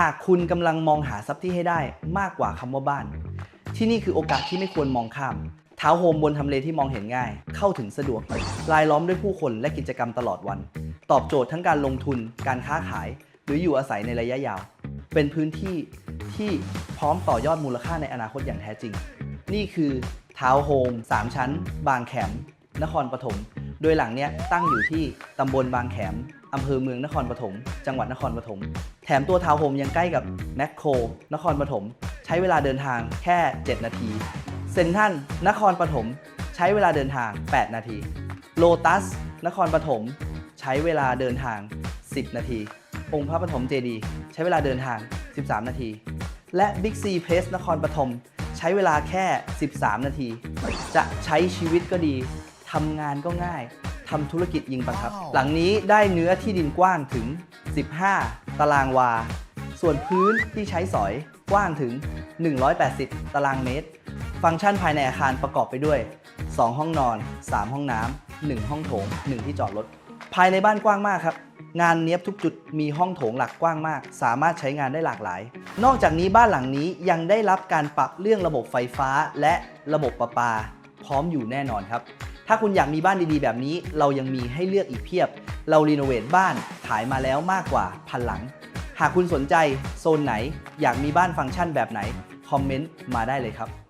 หากคุณกำลังมองหาทรัพย์ที่ให้ได้มากกว่าคำว่าบ้าน ที่นี่คือโอกาสที่ไม่ควรมองข้ามทาวน์โฮมบนทำเลที่มองเห็นง่าย เข้าถึงสะดวก รายล้อมด้วยผู้คนและกิจกรรมตลอดวัน ตอบโจทย์ทั้งการลงทุน การค้าขาย หรืออยู่อาศัยในระยะยาว เป็นพื้นที่ที่พร้อมต่อยอดมูลค่าในอนาคตอย่างแท้จริง นี่คือทาวน์โฮม3 ชั้น บางแขม นครปฐม โดยหลังเนี้ยตั้งอยู่ที่ตำบลบางแขม อำเภอเมืองนครปฐม จังหวัดนครปฐม แถมตัวทาวน์โฮมยังใกล้กับแมคโคร นครปฐม ใช้เวลาเดินทางแค่ 7 นาที เซนทันนครปฐม ใช้เวลาเดินทาง 8 นาที โลตัส นครปฐม ใช้เวลาเดินทาง 10 นาที องค์พระปฐมเจดีย์ใช้เวลาเดินทาง 13 นาที และ Big C Place นครปฐม ใช้เวลาแค่ 13 นาที จะใช้ชีวิตก็ดีทำงานก็ง่าย ทำธุรกิจยิงประทับ หลังนี้ได้เนื้อที่ดินกว้างถึง 15 ตารางวา ส่วนพื้นที่ใช้สอยกว้างถึง 180 ตารางเมตร ฟังก์ชันภายในอาคารประกอบไปด้วย 2 ห้องนอน 3 ห้องน้ำ1ห้องโถง 1 ที่จอดรถ ภายในบ้านกว้างมากครับ งานเนี้ยบทุกจุดมีห้องโถงหลักกว้างมาก สามารถใช้งานได้หลากหลาย นอกจากนี้บ้านหลังนี้ยังได้รับการปรับเรื่องระบบไฟฟ้าและระบบประปา พร้อมอยู่แน่นอนครับ ถ้าคุณอยากมีบ้านดีๆ แบบนี้ เรายังมีให้เลือกอีกเพียบ เรารีโนเวทบ้านขายมาแล้วมากกว่าพันหลัง หากคุณสนใจโซนไหน อยากมีบ้านฟังก์ชันแบบไหน คอมเมนต์มาได้เลยครับ